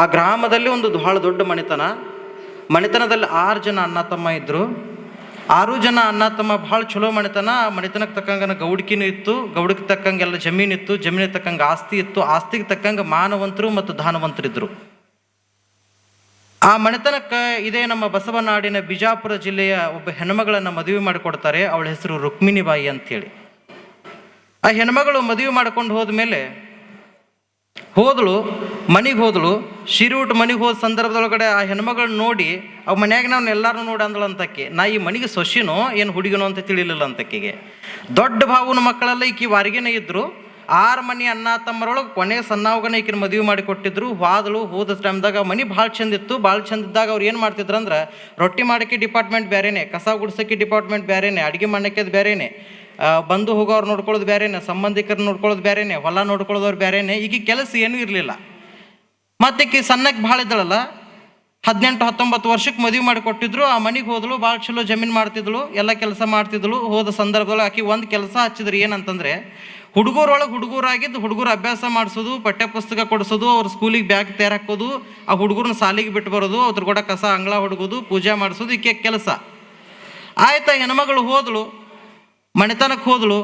ಆ ಗ್ರಾಮದಲ್ಲಿ ಒಂದು ಬಹಳ ದೊಡ್ಡ ಮನೆತನ. ಮನೆತನದಲ್ಲಿ ಆರು ಜನ ಅಣ್ಣ ತಮ್ಮ ಇದ್ದರು ಆರು ಜನ ಅಣ್ಣ ತಮ್ಮ ಭಾಳ ಚಲೋ ಮನೆತನ. ಆ ಮನೆತನಕ್ಕೆ ತಕ್ಕಂಗೆ ಗೌಡ್ಕಿನೂ ಇತ್ತು. ಗೌಡಕ್ಕೆ ತಕ್ಕಂಗೆ ಎಲ್ಲ ಜಮೀನು ಇತ್ತು. ಜಮೀನಿಗೆ ತಕ್ಕಂಗೆ ಆಸ್ತಿ ಇತ್ತು. ಆಸ್ತಿಗೆ ತಕ್ಕಂಗೆ ಮಾನವಂತರು ಮತ್ತು ದಾನವಂತರಿದ್ದರು ಆ ಮನೆತನಕ್ಕೆ ಇದೇ ನಮ್ಮ ಬಸವನಾಡಿನ ಬಿಜಾಪುರ ಜಿಲ್ಲೆಯ ಒಬ್ಬ ಹೆಣ್ಮಗಳನ್ನು ಮದುವೆ ಮಾಡಿಕೊಡ್ತಾರೆ. ಅವಳ ಹೆಸರು ರುಕ್ಮಿಣಿಬಾಯಿ ಅಂಥೇಳಿ ಆ ಹೆಣ್ಮಗಳು ಮದುವೆ ಮಾಡ್ಕೊಂಡು ಹೋದ್ಮೇಲೆ ಹೋದಳು, ಮನೆಗೆ ಹೋದಳು. ಶಿರೂಟ್ ಮನೆಗೆ ಹೋದ ಸಂದರ್ಭದೊಳಗಡೆ ಆ ಹೆಣ್ಮಗಳನ್ನ ನೋಡಿ, ಅವ ಮನ್ಯಾಗ ನಾವು ಎಲ್ಲರೂ ನೋಡಿ ಅಂದಳು ಅಂತಕ್ಕೆ, ನಾ ಈ ಮನೆಗೆ ಸೊಸಿನೋ ಏನು ಹುಡುಗಿನೋ ಅಂತ ತಿಳಿಲಿಲ್ಲ ಅಂತಕ್ಕಿಗೆ. ದೊಡ್ಡ ಭಾವನ ಮಕ್ಕಳೆಲ್ಲ ಈಕಿ ವಾರಿಗೆನೇ ಇದ್ದರು ಆರು ಮನೆ ಅಣ್ಣ ತಮ್ಮರೊಳಗೆ ಕೊನೆ ಸಣ್ಣವಗನ ಈಕಿನ ಮದುವೆ ಮಾಡಿ ಕೊಟ್ಟಿದ್ರು. ಹೋದಳು, ಹೋದ ಟೈಮ್ದಾಗ ಮನೆ ಭಾಳ ಚಂದ ಇತ್ತು. ಭಾಳ ಚಂದ ಇದ್ದಾಗ ಅವ್ರು ಏನು ಮಾಡ್ತಿದ್ರು ಅಂದ್ರೆ, ರೊಟ್ಟಿ ಮಾಡೋಕ್ಕೆ ಡಿಪಾರ್ಟ್ಮೆಂಟ್ ಬೇರೆನೆ ಕಸ ಗುಡ್ಸೋಕ್ಕೆ ಡಿಪಾರ್ಟ್ಮೆಂಟ್ ಬೇರೆನೆ ಅಡುಗೆ ಮಾಡಕ್ಕೆ ಬೇರೆನೆ ಬಂದು ಹೋಗೋರು ನೋಡ್ಕೊಳ್ಳೋದು ಬೇರೆನೇ ಸಂಬಂಧಿಕರು ನೋಡ್ಕೊಳ್ಳೋದು ಬೇರೆನೇ ಹೊಲ ನೋಡ್ಕೊಳ್ಳೋದವ್ರು ಬೇರೆನೇ ಈಗ ಕೆಲಸ ಏನೂ ಇರಲಿಲ್ಲ. ಮತ್ತೆ ಈಕಿ ಸಣ್ಣಕ್ಕೆ ಭಾಳ ಇದ್ದಳಲ್ಲ, ಹದಿನೆಂಟು, ಹತ್ತೊಂಬತ್ತು ವರ್ಷಕ್ಕೆ ಮದುವೆ ಮಾಡಿ ಕೊಟ್ಟಿದ್ರು, ಆ ಮನೆಗೆ ಹೋದಳು ಭಾಳ ಚಲೋ ಜಮೀನು ಮಾಡ್ತಿದ್ಳು ಎಲ್ಲ ಕೆಲಸ ಮಾಡ್ತಿದ್ಳು ಹೋದ ಸಂದರ್ಭದಲ್ಲಿ ಆಕೆ ಒಂದು ಕೆಲಸ ಹಚ್ಚಿದ್ರು ಏನಂತಂದರೆ, ಹುಡುಗರೊಳಗೆ ಹುಡುಗರಾಗಿದ್ದು ಹುಡುಗರು ಅಭ್ಯಾಸ ಮಾಡಿಸೋದು, ಪಠ್ಯ ಪುಸ್ತಕ ಕೊಡಿಸೋದು, ಅವ್ರ ಸ್ಕೂಲಿಗೆ ಬ್ಯಾಗ್ ತಯಾರು ಹಾಕೋದು, ಆ ಹುಡುಗರನ್ನ ಸಾಲಿಗೆ ಬಿಟ್ಟು ಬರೋದು ಅದ್ರ ಕೂಡ ಕಸ, ಅಂಗಳ ಹುಡುಗೋದು, ಪೂಜೆ ಮಾಡಿಸೋದು, ಈಕೆ ಕೆಲಸ. ಆಯಿತಾ, ಹೆಣ್ಮಗಳು ಹೋದಳು ಮನೆತನಕ್ಕೆ ಹೋದಳು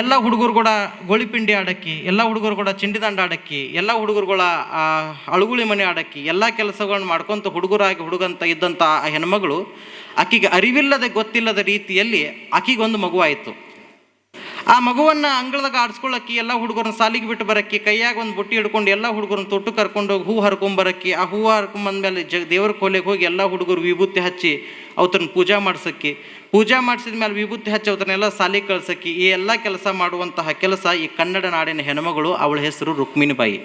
ಎಲ್ಲ ಹುಡುಗರು ಕೂಡ ಗೋಳಿಪಿಂಡಿ ಆಡಕ್ಕಿ, ಎಲ್ಲ ಹುಡುಗರು ಕೂಡ ಚಿಂಡಿದಾಂಡ ಆಡಕ್ಕಿ, ಎಲ್ಲ ಹುಡುಗರುಗಳ ಅಳುಗುಳಿ ಮನೆ ಆಡಕ್ಕಿ, ಎಲ್ಲ ಕೆಲಸಗಳನ್ನು ಮಾಡ್ಕೊತ ಹುಡುಗರಾಗಿ ಹುಡುಗಂತ ಇದ್ದಂಥ ಆ ಹೆಣ್ಮಗಳು, ಆಕೆಗೆ ಅರಿವಿಲ್ಲದೆ ಗೊತ್ತಿಲ್ಲದ ರೀತಿಯಲ್ಲಿ ಆಕೆಗೊಂದು ಮಗುವಾಯಿತು. ಆ ಮಗುವನ್ನ ಅಂಗಳದಾಗ ಆಡಿಸ್ಕೊಳ್ಳೋಕ್ಕೆ ಎಲ್ಲ ಹುಡುಗರನ್ನ ಸಾಲಿಗೆ ಬಿಟ್ಟು ಬರಕ್ಕಿ, ಕೈಯಾಗ ಒಂದು ಬುಟ್ಟಿ ಹಿಡ್ಕೊಂಡು ಎಲ್ಲ ಹುಡುಗರನ್ನ ತೊಟ್ಟು ಕರ್ಕೊಂಡು ಹೋಗಿ ಹೂ ಹರ್ಕೊಂಬರಕ್ಕೆ ಆ ಹೂವು ಹರ್ಕೊಂಬಂದ್ಮೇಲೆ ಜಗ ದೇವ್ರ ಕೋಲೆಗೆ ಹೋಗಿ ಎಲ್ಲ ಹುಡುಗರು ವಿಭೂತಿ ಹಚ್ಚಿ ಅವತರನ್ನ ಪೂಜಾ ಮಾಡಿಸೋಕ್ಕೆ. ಪೂಜಾ ಮಾಡಿಸಿದ ಮೇಲೆ ವಿಭೂತಿ ಹಚ್ಚಿ ಅವತರನ್ನೆಲ್ಲ ಸಾಲಿಗೆ ಕಳ್ಸೋಕ್ಕೆ. ಈ ಎಲ್ಲ ಕೆಲಸ ಮಾಡುವಂತಹ ಕೆಲಸ ಈ ಕನ್ನಡ ನಾಡಿನ ಹೆಣ್ಮಗಳು, ಅವಳ ಹೆಸರು ರುಕ್ಮಿಣಿಬಾಯಿ.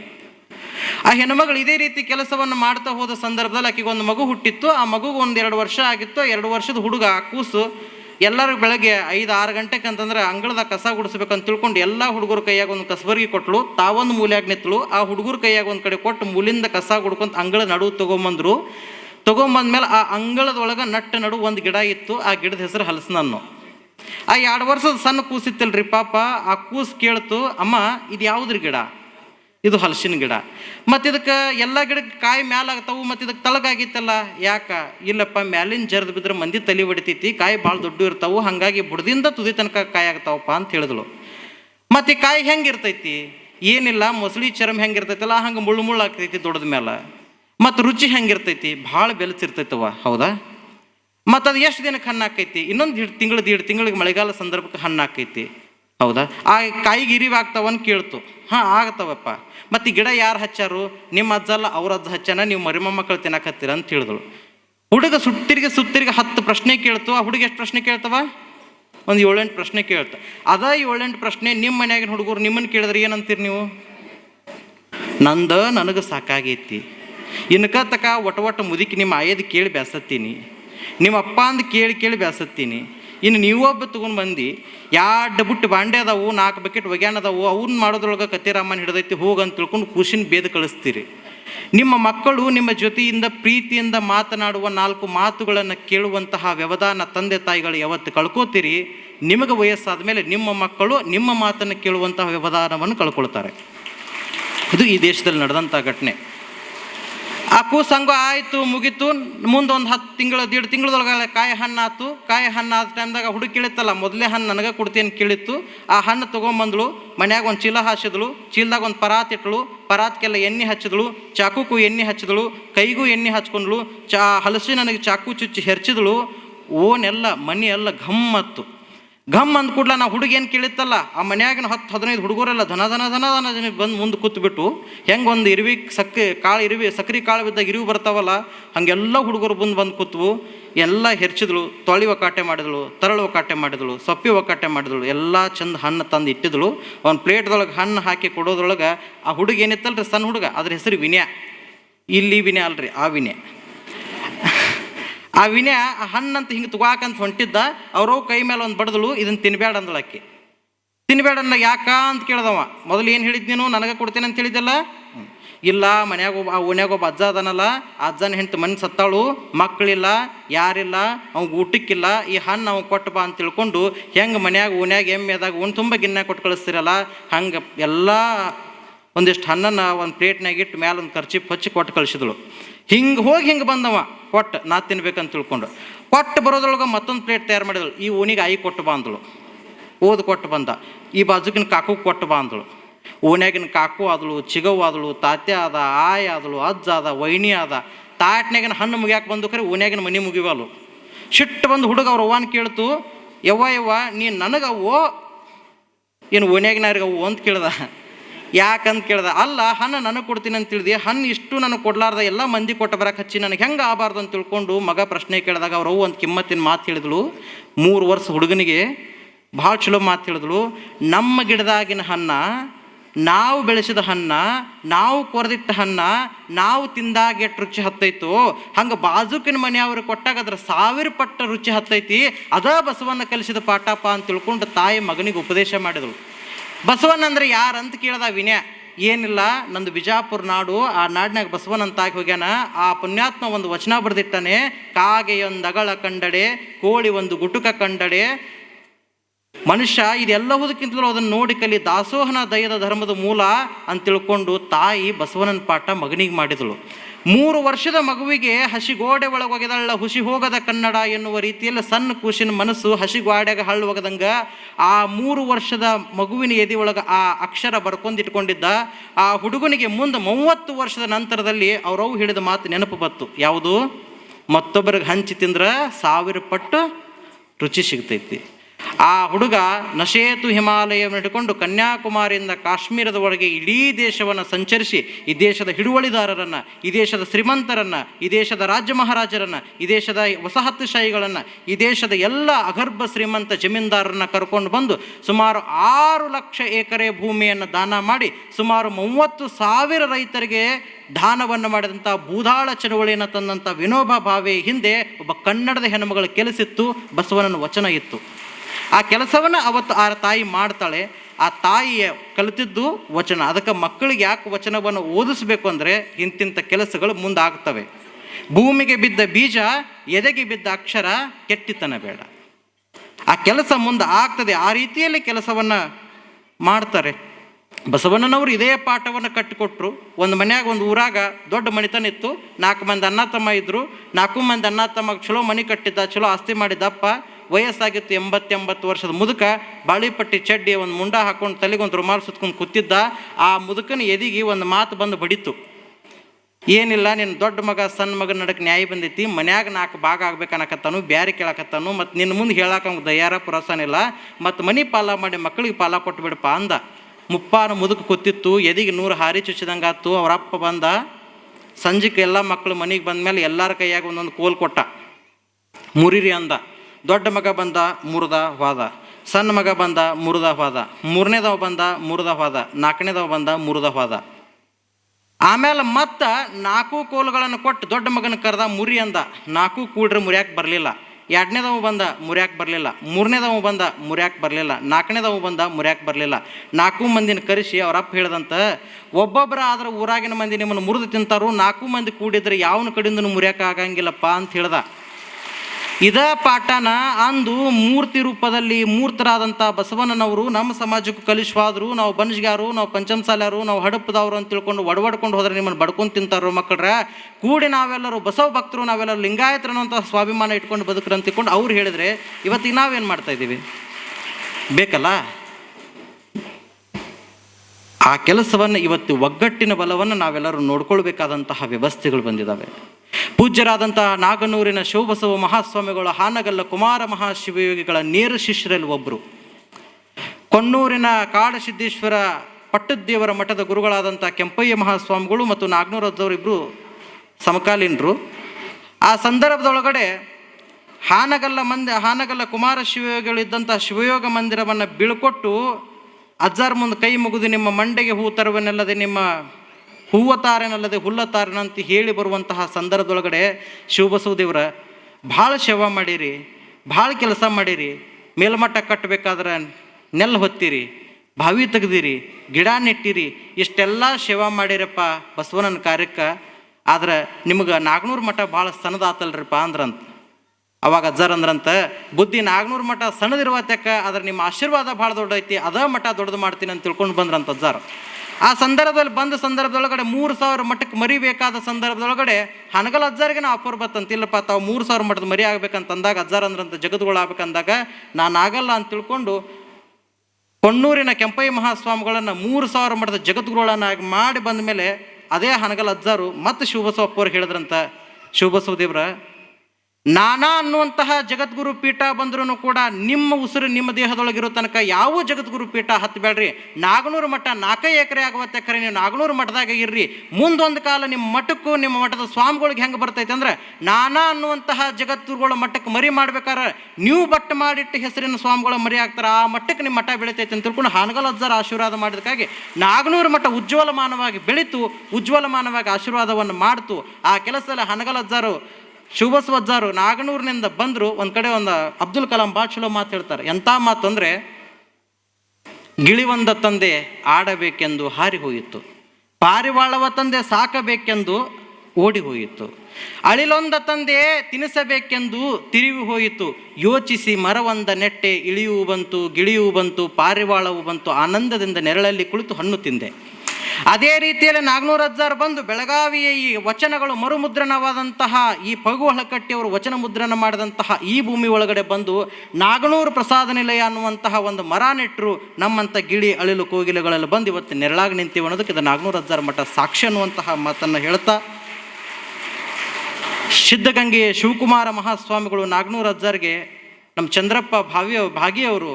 ಆ ಹೆಣ್ಮಗಳು ಇದೇ ರೀತಿ ಕೆಲಸವನ್ನು ಮಾಡ್ತಾ ಹೋದ ಸಂದರ್ಭದಲ್ಲಿ ಆಕೆಗೆ ಒಂದು ಮಗು ಹುಟ್ಟಿತ್ತು. ಆ ಮಗುಗೆ ಒಂದು ಎರಡು ವರ್ಷ ಆಗಿತ್ತು. ಎರಡು ವರ್ಷದ ಹುಡುಗ ಆ ಕೂಸು ಎಲ್ಲರೂ ಬೆಳಗ್ಗೆ ಐದು ಆರು ಗಂಟೆಗೆ ಅಂತಂದ್ರೆ ಅಂಗಳದಾಗ ಕಸ ಗುಡಿಸ್ಬೇಕಂತ ತಿಳ್ಕೊಂಡು ಎಲ್ಲ ಹುಡುಗರ ಕೈಯಾಗ ಒಂದು ಕಸಬರ್ಗಿ ಕೊಟ್ಟಳು ತಾವೊಂದು ಮೂಲ್ಯಾಗ ನಿತ್ತಳು ಆ ಹುಡುಗರ ಕೈಯಾಗ ಒಂದು ಕಡೆ ಕೊಟ್ಟು ಮೂಲಿಂದ ಕಸ ಗುಡ್ಕೊಂಡು ಅಂಗಳ ನಡು ತೊಗೊಂಬಂದರು. ತೊಗೊಂಬಂದ್ಮೇಲೆ ಆ ಅಂಗಳದೊಳಗೆ ನಟ್ಟ ನಡು ಒಂದು ಗಿಡ ಇತ್ತು. ಆ ಗಿಡದ ಹೆಸರು ಹಲಸನನ್ನು. ಆ ಎರಡು ವರ್ಷದ ಸಣ್ಣ ಕೂಸಿತ್ತಲ್ರಿ ಪಾಪ. ಆ ಕೂಸು ಕೇಳ್ತು, ಅಮ್ಮ ಇದು ಯಾವುದ್ರ ಗಿಡ? ಇದು ಹಲಸಿನ ಗಿಡ. ಮತ್ತು ಇದಕ್ಕೆ ಎಲ್ಲ ಗಿಡಕ್ಕೆ ಕಾಯಿ ಮ್ಯಾಲಾಗ್ತಾವು ಮತ್ತು ಇದಕ್ಕೆ ತಳಗಾಗಿತ್ತಲ್ಲ ಯಾಕ? ಇಲ್ಲಪ್ಪ ಮ್ಯಾಲಿನ ಜರ್ದು ಬಿದ್ರೆ ಮಂದಿ ತಲೆ ಹೊಡಿತೈತಿ, ಕಾಯಿ ಭಾಳ ದೊಡ್ಡ ಇರ್ತಾವೆ, ಹಾಗಾಗಿ ಬುಡದಿಂದ ತುದಿ ತನಕ ಕಾಯಿ ಆಗ್ತಾವಪ್ಪ ಅಂತ ಹೇಳಿದಳು. ಮತ್ತು ಈ ಕಾಯಿ ಹೆಂಗಿರ್ತೈತಿ ಏನಿಲ್ಲ, ಮೊಸಳಿ ಚರ್ಮ ಹೆಂಗಿರ್ತೈತಲ್ಲ ಹಂಗೆ ಮುಳ್ಳು ಮುಳ್ಳು ಆಗ್ತೈತಿ ದೊಡ್ಡದ ಮೇಲೆ ಮತ್ತು ರುಚಿ ಹೆಂಗಿರ್ತೈತಿ ಭಾಳ ಬೆಲೆಸಿರ್ತೈತವ ಹೌದಾ? ಮತ್ತು ಅದು ಎಷ್ಟು ದಿನಕ್ಕೆ ಹಣ್ಣು ಆಕೈತಿ ಇನ್ನೊಂದು ಎರಡು ತಿಂಗಳು ದೀಡ್ ತಿಂಗಳಿಗೆ ಮಳೆಗಾಲ ಸಂದರ್ಭಕ್ಕೆ ಹಣ್ಣು ಆಕೈತಿ ಹೌದಾ? ಆ ಕಾಯಿಗೆ ಇರಿವಾಗ್ತಾವನ್ ಕೇಳ್ತು. ಹಾಂ, ಆಗ್ತಾವಪ್ಪ. ಮತ್ತು ಗಿಡ ಯಾರು ಹಚ್ಚಾರು? ನಿಮ್ಮ ಅಜ್ಜಲ್ಲ ಅವ್ರ ಅಜ್ಜ ಹಚ್ಚಾನ ನೀವು ಮರಿಮಕ್ಕಳು ತಿನ್ನಕತ್ತೀರ ಅಂತ ಹೇಳಿದಳು. ಹುಡುಗ ಸುತ್ತಿರಿಗೆ ಸುತ್ತಿರಿಗೆ ಹತ್ತು ಪ್ರಶ್ನೆ ಕೇಳ್ತು. ಆ ಹುಡುಗ ಎಷ್ಟು ಪ್ರಶ್ನೆ ಕೇಳ್ತವ? ಒಂದು ಏಳೆಂಟು ಪ್ರಶ್ನೆ ಕೇಳ್ತ. ಅದ ಏಳೆಂಟು ಪ್ರಶ್ನೆ ನಿಮ್ಮ ಮನ್ಯಾಗಿನ ಹುಡುಗರು ನಿಮ್ಮನ್ನು ಕೇಳಿದ್ರೆ ಏನಂತೀರಿ ನೀವು? ನಂದ ನನಗೆ ಸಾಕಾಗೈತಿ. ಇನ್ಕ ತಕ ಒಟ ಒಟ ಮುದುಕಿ ನಿಮ್ಮ ಆಯದ ಕೇಳಿ ಬ್ಯಾಸತ್ತೀನಿ. ನಿಮ್ಮ ಅಪ್ಪ ಅಂದು ಕೇಳಿ ಕೇಳಿ ಬ್ಯಾಸತ್ತೀನಿ. ಇನ್ನು ನೀವೊಬ್ಬ ತಗೊಂಡು ಬಂದು ಎರಡು ಬುಟ್ಟು ಬಾಂಡೆ ಅದಾವು ನಾಲ್ಕು ಬಕೆಟ್ ಒಗ್ಯಾಣ ಅದಾವು, ಅವ್ನ ಮಾಡೋದ್ರೊಳಗೆ ಕತ್ತಿರಾಮನ್ ಹಿಡ್ದೈತಿ, ಹೋಗಂತ ತಿಳ್ಕೊಂಡು ಖುಷಿನ ಬೇದ ಕಳಿಸ್ತೀರಿ. ನಿಮ್ಮ ಮಕ್ಕಳು ನಿಮ್ಮ ಜೊತೆಯಿಂದ, ಪ್ರೀತಿಯಿಂದ ಮಾತನಾಡುವ ನಾಲ್ಕು ಮಾತುಗಳನ್ನು ಕೇಳುವಂತಹ ವ್ಯವಧಾನ ತಂದೆ ತಾಯಿಗಳು ಯಾವತ್ತು ಕಳ್ಕೋತೀರಿ, ನಿಮಗೆ ವಯಸ್ಸಾದ ಮೇಲೆ ನಿಮ್ಮ ಮಕ್ಕಳು ನಿಮ್ಮ ಮಾತನ್ನು ಕೇಳುವಂತಹ ವ್ಯವಧಾನವನ್ನು ಕಳ್ಕೊಳ್ತಾರೆ. ಇದು ಈ ದೇಶದಲ್ಲಿ ನಡೆದಂಥ ಘಟನೆ. ಆ ಕೂಸಂಗ ಆಯಿತು, ಮುಗೀತು. ಮುಂದೊಂದು ಹತ್ತು ತಿಂಗಳು, ದೀಡ್ ತಿಂಗಳದೊಳಗೆ ಕಾಯಿ ಹಣ್ಣು ಆತು. ಕಾಯಿ ಹಣ್ಣು ಆದ ಟೈಮ್ದಾಗ ಹುಡುಗಿ ಕೇಳಿತ್ತಲ್ಲ, ಮೊದಲೇ ಹಣ್ಣು ನನಗೆ ಕೊಡ್ತೀನಿ ಕೇಳಿತ್ತು. ಆ ಹಣ್ಣು ತೊಗೊಂಬಂದಳು, ಮನ್ಯಾಗ ಒಂದು ಚೀಲ ಹಾಸಿದಳು, ಚೀಲದಾಗ ಒಂದು ಪರಾತ್ ಇಟ್ಟಳು ಪರಾತ್ಗೆಲ್ಲ ಎಣ್ಣೆ ಹಚ್ಚಿದಳು ಚಾಕುಕ್ಕೂ ಎಣ್ಣೆ ಹಚ್ಚಿದಳು, ಕೈಗೂ ಎಣ್ಣೆ ಹಚ್ಕೊಂಡ್ಳು, ಚಾ ಹಲಸಿ ನನಗೆ ಚಾಕು ಚುಚ್ಚಿ ಹೆರ್ಚಿದಳು. ಓನೆಲ್ಲ ಮನೆಯೆಲ್ಲ ಎಲ್ಲ ಘಮ್ಮತ್ತು. ಘಮ್ ಅಂದ ಕೂಡ್ಲ ನಾ ಹುಡುಗೇನು ಕೇಳಿತ್ತಲ್ಲ, ಆ ಮನ್ಯಾಗಿನ ಹತ್ತು ಹದಿನೈದು ಹುಡುಗರೆಲ್ಲ ಧನ ಧನ ಧನ ಧನ ಜನ ಬಂದು ಮುಂದೆ ಕೂತ್ಬಿಟ್ಟು, ಹೆಂಗೆ ಒಂದು ಇರುವಿ ಸಕ್ಕರೆ ಕಾಳು ಇರುವಿ, ಸಕ್ರೆ ಕಾಳು ಬಿದ್ದಾಗ ಇರುವಿ ಬರ್ತಾವಲ್ಲ, ಹಾಗೆಲ್ಲ ಹುಡುಗರು ಬಂದು ಬಂದು ಕೂತ್ವು, ಎಲ್ಲ ಹೆರ್ಚಿದಳು ತೊಳಿ ಒಕಾಟೆ ಮಾಡಿದಳು ತರಳು ಒಕ್ಕಾಟೆ ಮಾಡಿದಳು ಸೊಪ್ಪಿ ಒಕಾಟೆ ಮಾಡಿದಳು ಎಲ್ಲ ಚಂದ ಹಣ್ಣು ತಂದು ಇಟ್ಟಿದಳು ಒಂದು ಪ್ಲೇಟ್ದೊಳಗೆ ಹಣ್ಣು ಹಾಕಿ ಕೊಡೋದ್ರೊಳಗೆ ಆ ಹುಡುಗ ಏನಿತ್ತಲ್ರಿ ಸಣ್ಣ ಹುಡುಗ? ಅದ್ರ ಹೆಸರು ವಿನಯ. ಇಲ್ಲಿ ವಿನಯ ಅಲ್ರಿ, ಆ ವಿನಯ. ಆ ವಿನಯ ಆ ಹಣ್ಣಂತ ಹಿಂಗೆ ತುಗಾಕಂತ ಹೊಂಟಿದ್ದ ಅವ್ರವ್ ಕೈ ಮೇಲೆ ಒಂದು ಬಡದಳು ಇದನ್ನು ತಿನ್ಬೇಡ ಅಂದಳಕ್ಕೆ ತಿನ್ಬೇಡ ಅನ್ನ ಯಾಕ ಅಂತ ಕೇಳ್ದವ. ಮೊದಲು ಏನು ಹೇಳಿದ್ ನೀನು? ನನಗೆ ಕೊಡ್ತೇನೆ ಅಂತ ಹೇಳಿದ್ದಲ್ಲ? ಇಲ್ಲ, ಮನ್ಯಾಗ ಒಬ್ಬ ಆ ಓನ್ಯಾಗ ಒಬ್ಬ ಅಜ್ಜ ಅದನಲ್ಲ ಅಜ್ಜನ ಹೆಂಡ್ತಿ ಮನೆ ಸತ್ತಾಳು ಮಕ್ಕಳಿಲ್ಲ ಯಾರಿಲ್ಲ, ಅವ್ಗೆ ಊಟಕ್ಕಿಲ್ಲ, ಈ ಹಣ್ಣು ಅವ್ನು ಕೊಟ್ಟು ಬಾ ಅಂತ ತಿಳ್ಕೊಂಡು ಹೆಂಗೆ ಮನ್ಯಾಗ ಓನ್ಯಾಗ ಎಮ್ಮೆದಾಗ ಉಣ್ ತುಂಬ ಗಿನ್ನೆ ಕೊಟ್ಟು ಕಳಿಸ್ತಿರಲ್ಲ, ಹಂಗೆ ಎಲ್ಲ ಒಂದಿಷ್ಟು ಹಣ್ಣನ್ನು ಒಂದು ಪ್ಲೇಟ್ನಾಗ ಇಟ್ಟು ಮ್ಯಾಲೆ ಒಂದು ಖರ್ಚಿ ಹಚ್ಚಿ ಕೊಟ್ಟು ಕಳಿಸಿದಳು. ಹಿಂಗೆ ಹೋಗಿ ಹಿಂಗೆ ಬಂದವ. ಕೊಟ್ಟು ನಾ ತಿನ್ಬೇಕಂತ ತಿಳ್ಕೊಂಡು ಕೊಟ್ಟು ಬರೋದ್ರೊಳಗೆ ಮತ್ತೊಂದು ಪ್ಲೇಟ್ ತಯಾರು ಮಾಡಿದಳು ಈ ಓನಿಗೆ ಐ ಕೊಟ್ಟು ಬಂದಳು ಓದು ಕೊಟ್ಟು ಬಂದ. ಈ ಬಾಜುಕಿನ ಕಾಕು ಕೊಟ್ಟು ಬಂದಳು ಓನ್ಯಾಗಿನ ಕಾಕು ಆದಳು, ಚಿಗವ್ ಆದಳು ತಾತ್ಯ ಆದ, ಆಯ್ ಆದಳು, ಅಜ್ಜ ಆದ ವೈನಿ ಆದ, ತಾಟ್ನ್ಯಾಗಿನ ಹಣ್ಣು ಮುಗಿಯಾಕೆ ಬಂದು ಕರೆ ಓನ್ಯಾಗಿನ ಮನೆ ಮುಗಿವಲ್ಲು. ಸಿಟ್ಟು ಬಂದು ಹುಡುಗ ಅವ್ರ ಅವ್ವನ ಕೇಳ್ತು, ಯವ್ವ ಯವ್ವ ನೀ ನನಗವೋ ಏನು ಓನ್ಯಾಗಿನಾರಿಗೆ ಅವು ಅಂತ ಕೇಳ್ದ. ಯಾಕಂತ ಕೇಳ್ದೆ, ಅಲ್ಲ ಹಣ್ಣು ನನಗೆ ಕೊಡ್ತೀನಿ ಅಂತ ತಿಳಿದಿ ಹಣ್ಣು ಇಷ್ಟು ನನಗೆ ಕೊಡ್ಲಾರ್ದ, ಎಲ್ಲ ಮಂದಿ ಕೊಟ್ಟು ಬರಕ್ಕೆ ಹಚ್ಚಿ ನನಗೆ ಹೆಂಗೆ ಆಗಬಾರ್ದು? ಅಂತ ತಿಳ್ಕೊಂಡು ಮಗ ಪ್ರಶ್ನೆ ಕೇಳಿದಾಗ ಅವ್ರು ಒಂದು ಕಿಮ್ಮತ್ತಿನ ಮಾತು ಹೇಳಿದಳು ಮೂರು ವರ್ಷ ಹುಡುಗನಿಗೆ ಭಾಳ ಚಲೋ ಮಾತು ಹೇಳಿದಳು ನಮ್ಮ ಗಿಡದಾಗಿನ ಹಣ್ಣ, ನಾವು ಬೆಳೆಸಿದ ಹಣ್ಣ, ನಾವು ಕೊರೆದಿಟ್ಟ ಹಣ್ಣ, ನಾವು ತಿಂದಾಗ ಎಷ್ಟು ರುಚಿ ಹತ್ತೈತೋ, ಹಂಗೆ ಬಾಜುಕಿನ ಮನೆಯವ್ರಿಗೆ ಕೊಟ್ಟಾಗ ಅದ್ರ ಸಾವಿರ ಪಟ್ಟ ರುಚಿ ಹತ್ತೈತಿ, ಅದ ಬಸವನ್ನ ಕಲಿಸಿದ ಪಾಠಪ್ಪ ಅಂತ ತಿಳ್ಕೊಂಡು ತಾಯಿ ಮಗನಿಗೆ ಉಪದೇಶ ಮಾಡಿದಳು. ಅಂದ್ರೆ ಯಾರು ಅಂತ ಕೇಳ್ದ ವಿನಯ, ಏನಿಲ್ಲ, ನಂದು ಬಿಜಾಪುರ ನಾಡು, ಆ ನಾಡಿನಾಗ ಬಸವನ ಅಂತಾಗಿ ಹೋಗ್ಯಾನ, ಆ ಪುಣ್ಯಾತ್ಮ ಒಂದು ವಚನ ಬರೆದಿಟ್ಟಾನೆ ಕಾಗೆಯೊಂದು ಅಗಳ ಕಂಡಡೆ, ಕೋಳಿ ಒಂದು ಗುಟುಕ ಕಂಡಡೆ. ಮನುಷ್ಯ ಇದೆಲ್ಲವುದಕ್ಕಿಂತಲೂ ಅದನ್ನು ನೋಡಿ ಕಲಿ ದಾಸೋಹನ ದಯದ ಧರ್ಮದ ಮೂಲ ಅಂತ ತಿಳ್ಕೊಂಡು ತಾಯಿ ಬಸವನನ ಪಾಠ ಮಗನಿಗೆ ಮಾಡಿದಳು. ಮೂರು ವರ್ಷದ ಮಗುವಿಗೆ ಹಸಿಗೋಡೆ ಒಳಗೊಗೆದಳ್ಳ ಹುಸಿ ಹೋಗದ ಕನ್ನಡ ಎನ್ನುವ ರೀತಿಯಲ್ಲಿ ಸಣ್ಣ ಕೂಸಿನ ಮನಸ್ಸು ಹಸಿಗೋಡೆಗೆ ಹಳ್ಳು ಒಗದಂಗ ಆ ಮೂರು ವರ್ಷದ ಮಗುವಿನ ಎದೆ ಒಳಗೆ ಆ ಅಕ್ಷರ ಬರ್ಕೊಂಡಿಟ್ಕೊಂಡಿದ್ದ ಆ ಹುಡುಗನಿಗೆ ಮುಂದೆ ಮೂವತ್ತು ವರ್ಷದ ನಂತರದಲ್ಲಿ ಅವರವು ಹಿಡಿದ ಮಾತು ನೆನಪು ಬತ್ತು. ಯಾವುದು? ಮತ್ತೊಬ್ಬರಿಗೆ ಹಂಚಿ ತಿಂದ್ರೆ ಸಾವಿರ ಪಟ್ಟು ರುಚಿ ಸಿಗ್ತೈತಿ. ಆ ಹುಡುಗ ನಶೇತು ಹಿಮಾಲಯವನ್ನು ಇಟ್ಟುಕೊಂಡು ಕನ್ಯಾಕುಮಾರಿಯಿಂದ ಕಾಶ್ಮೀರದವರೆಗೆ ಇಡೀ ದೇಶವನ್ನು ಸಂಚರಿಸಿ ಈ ದೇಶದ ಹಿಡುವಳಿದಾರರನ್ನು, ಈ ದೇಶದ ಶ್ರೀಮಂತರನ್ನು, ಈ ದೇಶದ ರಾಜ್ಯ ಮಹಾರಾಜರನ್ನು, ಈ ದೇಶದ ವಸಾಹತುಶಾಹಿಗಳನ್ನು, ಈ ದೇಶದ ಎಲ್ಲ ಅಗರ್ಭ ಶ್ರೀಮಂತ ಜಮೀನ್ದಾರರನ್ನು ಕರ್ಕೊಂಡು ಬಂದು ಸುಮಾರು ಆರು ಲಕ್ಷ ಎಕರೆ ಭೂಮಿಯನ್ನು ದಾನ ಮಾಡಿ ಸುಮಾರು ಮೂವತ್ತು ಸಾವಿರ ರೈತರಿಗೆ ದಾನವನ್ನು ಮಾಡಿದಂಥ ಭೂದಾಳ ಚಳುವಳಿಯನ್ನು ತಂದಂಥ ವಿನೋಬಾ ಭಾವೆ ಹಿಂದೆ ಒಬ್ಬ ಕನ್ನಡದ ಹೆಣ್ಣುಮಗಳ ಕೆಲಸಿತ್ತು ಬಸವನನ್ನು ವಚನ ಇತ್ತು. ಆ ಕೆಲಸವನ್ನು ಅವತ್ತು ಆ ತಾಯಿ ಮಾಡ್ತಾಳೆ, ಆ ತಾಯಿಯ ಕಲಿತಿದ್ದು ವಚನ. ಅದಕ್ಕೆ ಮಕ್ಕಳಿಗೆ ಯಾಕೆ ವಚನವನ್ನು ಓದಿಸ್ಬೇಕು ಅಂದರೆ ಇಂತಿಂಥ ಕೆಲಸಗಳು ಮುಂದಾಗ್ತವೆ. ಭೂಮಿಗೆ ಬಿದ್ದ ಬೀಜ, ಎದೆಗೆ ಬಿದ್ದ ಅಕ್ಷರ, ಕೆಟ್ಟಿತನ ಬೇಡ. ಆ ಕೆಲಸ ಮುಂದೆ ಆಗ್ತದೆ. ಆ ರೀತಿಯಲ್ಲಿ ಕೆಲಸವನ್ನು ಮಾಡ್ತಾರೆ. ಬಸವಣ್ಣನವರು ಇದೇ ಪಾಠವನ್ನು ಕಟ್ಟಿಕೊಟ್ರು. ಒಂದು ಮನ್ಯಾಗ ಒಂದು ಊರಾಗ ದೊಡ್ಡ ಮನೆತನ ಇತ್ತು. ನಾಲ್ಕು ಮಂದಿ ಅಣ್ಣ ತಮ್ಮ ಇದ್ದರು ನಾಲ್ಕು ಮಂದಿ ಅಣ್ಣ ತಮ್ಮ ಚಲೋ ಮನೆ ಕಟ್ಟಿದ್ದ, ಚಲೋ ಆಸ್ತಿ ಮಾಡಿದ್ದಪ್ಪ. ವಯಸ್ಸಾಗಿತ್ತು ಎಂಬತ್ತೆಂಬತ್ತು ವರ್ಷದ ಮುದುಕ ಬಾಳಿಪಟ್ಟಿ ಚಡ್ಡಿ ಒಂದು ಮುಂಡ ಹಾಕೊಂಡು ಒಂದು ರುಮಾಲು ಸುತ್ಕೊಂಡು ಕೂತಿದ್ದ, ಆ ಮುದುಕನ ಎದಿಗೆ ಒಂದು ಮಾತು ಬಂದು ಬಡಿತು ಏನಿಲ್ಲ ನಿನ್ನ ದೊಡ್ಡ ಮಗ, ಸಣ್ಣ ಮಗನ ನಡಕ್ಕೆ ನ್ಯಾಯ ಬಂದೈತಿ, ಮನ್ಯಾಗ ನಾಲ್ಕು ಭಾಗ ಆಗ್ಬೇಕನ್ನಕತ್ತಾನು ಬ್ಯಾರೆ ಕೇಳಕತ್ತಾನು ಮತ್ತು ನಿನ್ನ ಮುಂದೆ ಹೇಳಕ್ಕೆ ಅವ್ನಿಗೆ ದಯಾರ ಪುರಸನಿಲ್ಲ ಮತ್ತು ಮನೆ ಪಾಲ ಮಾಡಿ ಮಕ್ಕಳಿಗೆ ಪಾಲ ಕೊಟ್ಟು ಬಿಡಪ್ಪ ಅಂದ. ಮುಪ್ಪಾನ ಮುದುಕು ಕೂತಿತ್ತು, ಎದಿಗೆ ನೂರು ಹಾರಿ ಚುಚ್ಚಿದಂಗೆ ಆತು ಅವ್ರ ಅಪ್ಪ ಬಂದ ಸಂಜೆಗೆ ಎಲ್ಲ ಮಕ್ಕಳು ಮನೆಗೆ ಬಂದಮೇಲೆ ಎಲ್ಲರ ಕೈಯಾಗ ಒಂದೊಂದು ಕೋಲ್ ಕೊಟ್ಟ. ಮುರಿರಿ ಅಂದ. ದೊಡ್ಡ ಮಗ ಬಂದ, ಮುರಿದ ಹೋದ ಸಣ್ಣ ಮಗ ಬಂದ, ಮುರಿದ ಹೋದ ಮೂರನೇದವ ಬಂದ, ಮುರಿದ ಹೋದ ನಾಲ್ಕನೇದವ ಬಂದ, ಮುರಿದ ಹೋದ ಆಮೇಲೆ ಮತ್ತೆ ನಾಲ್ಕು ಕೋಲುಗಳನ್ನು ಕೊಟ್ಟು ದೊಡ್ಡ ಮಗನ ಕರೆದ ಮುರಿ ಅಂದ. ನಾಲ್ಕು ಕೂಡ್ರೆ ಮುರಿಯಾಕೆ ಬರಲಿಲ್ಲ. ಎರಡನೇದವ ಬಂದ, ಮುರಿಯಾಕೆ ಬರಲಿಲ್ಲ. ಮೂರನೇದವ ಬಂದ, ಮುರಿಯಾಕೆ ಬರಲಿಲ್ಲ. ನಾಲ್ಕನೇದವ ಬಂದ, ಮುರಿಯಾಕೆ ಬರಲಿಲ್ಲ. ನಾಲ್ಕು ಮಂದಿನ ಕರೆಸಿ ಅವರಪ್ಪ ಹೇಳ್ದಂತ ಒಬ್ಬೊಬ್ಬರ ಆದ್ರೆ ಊರಾಗಿನ ಮಂದಿ ನಿಮ್ಮನ್ನು ಮುರಿದು ತಿಂತಾರು, ನಾಲ್ಕು ಮಂದಿ ಕೂಡಿದ್ರೆ ಯಾವನ ಕಡೆಯಿಂದ ಮುರಿಯಾಕ ಆಗಂಗಿಲ್ಲಪ್ಪ ಅಂತ ಹೇಳ್ದ. ಇದ ಪಾಠನ ಅಂದು ಮೂರ್ತಿ ರೂಪದಲ್ಲಿ ಮೂರ್ತರಾದಂಥ ಬಸವಣ್ಣನವರು ನಮ್ಮ ಸಮಾಜಕ್ಕೂ ಕಲಿಸುವಾದ್ರು ನಾವು ಬನ್ಜ್ಗಾರು ನಾವು ಪಂಚಮಸಾಲ್ಯಾರು ನಾವು ಹಡಪದವರು ಅಂತ ತಿಳ್ಕೊಂಡು ಒಡವಡ್ಕೊಂಡು ಹೋದ್ರೆ ನಿಮ್ಮನ್ನು ಬಡ್ಕೊಂಡು ತಿಂತಾರೋ ಮಕ್ಕಳ್ರ, ಕೂಡಿ ನಾವೆಲ್ಲರೂ ಬಸವ ಭಕ್ತರು, ನಾವೆಲ್ಲರೂ ಲಿಂಗಾಯತರು ಅನ್ನೋಂಥ ಸ್ವಾಭಿಮಾನ ಇಟ್ಕೊಂಡು ಬದುಕ್ರು ಅಂತ ತಿಳ್ಕೊಂಡು ಅವ್ರು ಹೇಳಿದ್ರೆ ಇವತ್ತಿಗೆ ನಾವೇನು ಮಾಡ್ತಾ ಇದ್ದೀವಿ? ಬೇಕಲ್ಲ? ಆ ಕೆಲಸವನ್ನು ಇವತ್ತು ಒಗ್ಗಟ್ಟಿನ ಬಲವನ್ನು ನಾವೆಲ್ಲರೂ ನೋಡ್ಕೊಳ್ಬೇಕಾದಂತಹ ವ್ಯವಸ್ಥೆಗಳು ಬಂದಿದ್ದಾವೆ ಪೂಜ್ಯರಾದಂತಹ ನಾಗನೂರಿನ ಶಿವಬಸವ ಮಹಾಸ್ವಾಮಿಗಳ ಹಾನಗಲ್ಲ ಕುಮಾರ ಮಹಾಶಿವಯೋಗಿಗಳ ನೇರ ಶಿಷ್ಯರಲ್ಲಿ ಒಬ್ಬರು ಕೊಣ್ಣೂರಿನ ಕಾಡಸಿದ್ದೇಶ್ವರ ಪಟ್ಟದ್ದೇವರ ಮಠದ ಗುರುಗಳಾದಂಥ ಕೆಂಪಯ್ಯ ಮಹಾಸ್ವಾಮಿಗಳು ಮತ್ತು ನಾಗನೂರದ್ದವರು ಇಬ್ಬರು ಸಮಕಾಲೀನರು. ಆ ಸಂದರ್ಭದೊಳಗಡೆ ಹಾನಗಲ್ಲ ಮಂದಿ ಹಾನಗಲ್ಲ ಕುಮಾರ ಶಿವಯೋಗಿಗಳಿದ್ದಂಥ ಶಿವಯೋಗ ಮಂದಿರವನ್ನು ಬೀಳ್ಕೊಟ್ಟು ಅಜ್ಜಾರ್ ಮುಂದೆ ಕೈ ಮುಗಿದು ನಿಮ್ಮ ಮಂಡೆಗೆ ಹೂ ತರುವನಲ್ಲದೆ ನಿಮ್ಮ ಹೂವ ತಾರೆನಲ್ಲದೆ ಹುಲ್ಲ ಹೇಳಿ ಬರುವಂತಹ ಸಂದರ್ಭದೊಳಗಡೆ ಶಿವಬಸವದೇವ್ರ, ಭಾಳ ಸೇವಾ ಮಾಡಿರಿ, ಭಾಳ ಕೆಲಸ ಮಾಡಿರಿ ಮೇಲ್ಮಟ್ಟ ಕಟ್ಟಬೇಕಾದ್ರೆ ನೆಲ್ಲು ಹೊತ್ತಿರಿ, ಬಾವಿ ತೆಗ್ದಿರಿ, ಗಿಡ ನೆಟ್ಟಿರಿ, ಇಷ್ಟೆಲ್ಲ ಸೇವಾ ಮಾಡಿರಪ್ಪ ಬಸವಣ್ಣನ ಕಾರ್ಯಕ್ಕೆ. ಆದ್ರೆ ನಿಮ್ಗೆ ನಾಗನೂರು ಮಠ ಭಾಳ ಸಣ್ಣದಾತಲ್ರಿಪ್ಪ ಅಂದ್ರಂತ. ಅವಾಗ ಅಜ್ಜರ್ ಅಂದ್ರಂತ, ಬುದ್ಧಿ ನಾಗ್ನೂರು ಮಠ ಸಣ್ಣದಿರುವತ್ತಕ್ಕ ಆದ್ರೆ ನಿಮ್ಮ ಆಶೀರ್ವಾದ ಭಾಳ ದೊಡ್ಡೈತಿ, ಅದ ಮಠ ದೊಡ್ಡದು ಮಾಡ್ತೀನಿ ಅಂತ ತಿಳ್ಕೊಂಡು ಬಂದ್ರಂತ ಅಜ್ಜಾರ. ಆ ಸಂದರ್ಭದಲ್ಲಿ ಬಂದ ಸಂದರ್ಭದೊಳಗಡೆ ಮೂರು ಸಾವಿರ ಮಠಕ್ಕೆ ಮರಿಬೇಕಾದ ಸಂದರ್ಭದೊಳಗಡೆ ಹನಗಲ್ ಅಜ್ಜಾರಿಗೆ ನಾ ಆಫರ್ ಬತ್ತಂತ ಇಲ್ಲಪ್ಪ ತಾವು ಮೂರು ಸಾವಿರ ಮಠದ ಮರಿ ಅಂದಾಗ ಅಜ್ಜಾರ ಅಂದ್ರಂತ, ಜಗದ್ಗಳು ಆಗ್ಬೇಕಂದಾಗ ನಾನು ಆಗಲ್ಲ ಅಂತ ತಿಳ್ಕೊಂಡು ಕೊಣ್ಣೂರಿನ ಕೆಂಪಯ್ಯ ಮಹಾಸ್ವಾಮಿಗಳನ್ನು ಮೂರು ಸಾವಿರ ಮಠದ ಜಗದ್ಗುರುಗಳನ್ನಾಗಿ ಮಾಡಿ ಬಂದ ಮೇಲೆ ಅದೇ ಹನಗಲ್ ಅಜ್ಜಾರು ಮತ್ತು ಶಿವಬಸವ ಅಪ್ಪವ್ರಿಗೆ ಹೇಳಿದ್ರಂತ ಶಿವಬಸವ ದೇವ್ರ ನಾನಾ ಅನ್ನುವಂತಹ ಜಗದ್ಗುರು ಪೀಠ ಬಂದ್ರೂ ಕೂಡ ನಿಮ್ಮ ಉಸಿರು ನಿಮ್ಮ ದೇಹದೊಳಗಿರೋ ತನಕ ಯಾವ ಜಗದ್ಗುರು ಪೀಠ ಹತ್ತಬೇಡ್ರಿ ನಾಗನೂರು ಮಠ ನಾಲ್ಕೈ ಎಕರೆ ಆಗುವತ್ತೆ ಕರೆ, ನೀವು ನಾಗನೂರು ಮಠದಾಗ ಇರ್ರಿ. ಮುಂದೊಂದು ಕಾಲ ನಿಮ್ಮ ಮಠಕ್ಕೂ ನಿಮ್ಮ ಮಠದ ಸ್ವಾಮಿಗಳಿಗೆ ಹೆಂಗೆ ಬರ್ತೈತೆ ಅಂದ್ರೆ, ನಾನಾ ಅನ್ನುವಂತಹ ಜಗದ್ಗುರುಗಳ ಮಠಕ್ಕೆ ಮರಿ ಮಾಡ್ಬೇಕಾದ್ರೆ ನೀವು ಬಟ್ ಮಾಡಿಟ್ಟು ಹೆಸರಿನ ಸ್ವಾಮಿಗಳ ಮರಿ ಆಗ್ತಾರೆ, ಆ ಮಠಕ್ಕೆ ನಿಮ್ಮ ಮಠ ಬೆಳಿತೈತೆ ಅಂತ ತಿಳ್ಕೊಂಡು ಹಾನಗಲ್ ಅಜ್ಜರ ಆಶೀರ್ವಾದ ಮಾಡಿದಕ್ಕಾಗಿ ನಾಗನೂರು ಮಠ ಉಜ್ವಲಮಾನವಾಗಿ ಬೆಳೀತು, ಉಜ್ವಲಮಾನವಾಗಿ ಆಶೀರ್ವಾದವನ್ನು ಮಾಡ್ತು. ಆ ಕೆಲಸದಲ್ಲಿ ಹನಗಲ್ ಅಜ್ಜಾರು ಶಿವಬಸವಜ್ಜಾರು ನಾಗನೂರಿನಿಂದ ಬಂದರು, ಒಂದು ಕಡೆ ಒಂದು ಅಬ್ದುಲ್ ಕಲಾಂ ಬಾಚಲೋ ಚಲೋ ಮಾತು ಹೇಳ್ತಾರೆ. ಎಂಥ ಮಾತು ಅಂದರೆ, ಗಿಳಿವಂದ ತಂದೆ ಆಡಬೇಕೆಂದು ಹಾರಿ ಹೋಯಿತು. ಪಾರಿವಾಳವ ತಂದೆ ಸಾಕಬೇಕೆಂದು ಓಡಿ ಹೋಯಿತು. ಅಳಿಲೊಂದ ತಂದೆ ತಿನಿಸಬೇಕೆಂದು ತಿರುವಿ ಹೋಯಿತು. ಯೋಚಿಸಿ ಮರವೊಂದ ನೆಟ್ಟೆ ಇಳಿಯುವು ಬಂತು ಗಿಳಿಯುವು ಬಂತು, ಪಾರಿವಾಳವು ಬಂತು, ಆನಂದದಿಂದ ನೆರಳಲ್ಲಿ ಕುಳಿತು ಹಣ್ಣು ತಿಂದೆ. ಅದೇ ರೀತಿಯಲ್ಲಿ ನಾಗನೂರು ಅಜ್ಜಾರ್ ಬಂದು ಬೆಳಗಾವಿಯ ಈ ವಚನಗಳು ಮರುಮುದ್ರಣವಾದಂತಹ ಈ ಪಗು ಹಳಕಟ್ಟಿಯವರು ವಚನ ಮುದ್ರಣ ಮಾಡಿದಂತಹ ಈ ಭೂಮಿ ಒಳಗಡೆ ಬಂದು ನಾಗನೂರು ಪ್ರಸಾದ ನಿಲಯ ಅನ್ನುವಂತಹ ಒಂದು ಮರ ನೆಟ್ಟರು ನಮ್ಮಂಥ ಗಿಳಿ ಅಳಿಲು ಕೋಗಿಲೆಗಳಲ್ಲಿ ಬಂದು ಇವತ್ತು ನೆರಳಾಗಿ ನಿಂತೀವಿ ಅನ್ನೋದಕ್ಕೆ ಇದು ನಾಗನೂರು ಅಜ್ಜಾರ್ ಮಠ ಸಾಕ್ಷಿ ಅನ್ನುವಂತಹ ಮಾತನ್ನು ಹೇಳ್ತಾ, ಸಿದ್ಧಗಂಗೆಯ ಶಿವಕುಮಾರ ಮಹಾಸ್ವಾಮಿಗಳು ನಾಗನೂರು ಅಜ್ಜಾರ್ಗೆ ನಮ್ಮ ಚಂದ್ರಪ್ಪ ಭಾವಿ ಭಾಗಿಯವರು